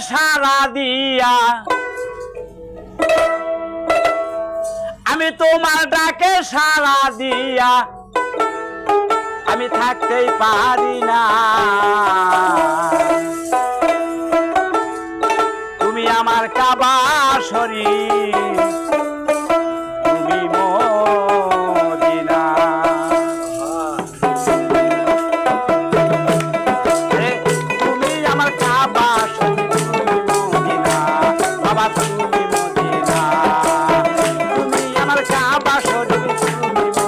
সারা দিয়া। আমি তোমার ডাকে সারা দিয়া। আমি থাকতেই পারি না। Don't do it to me.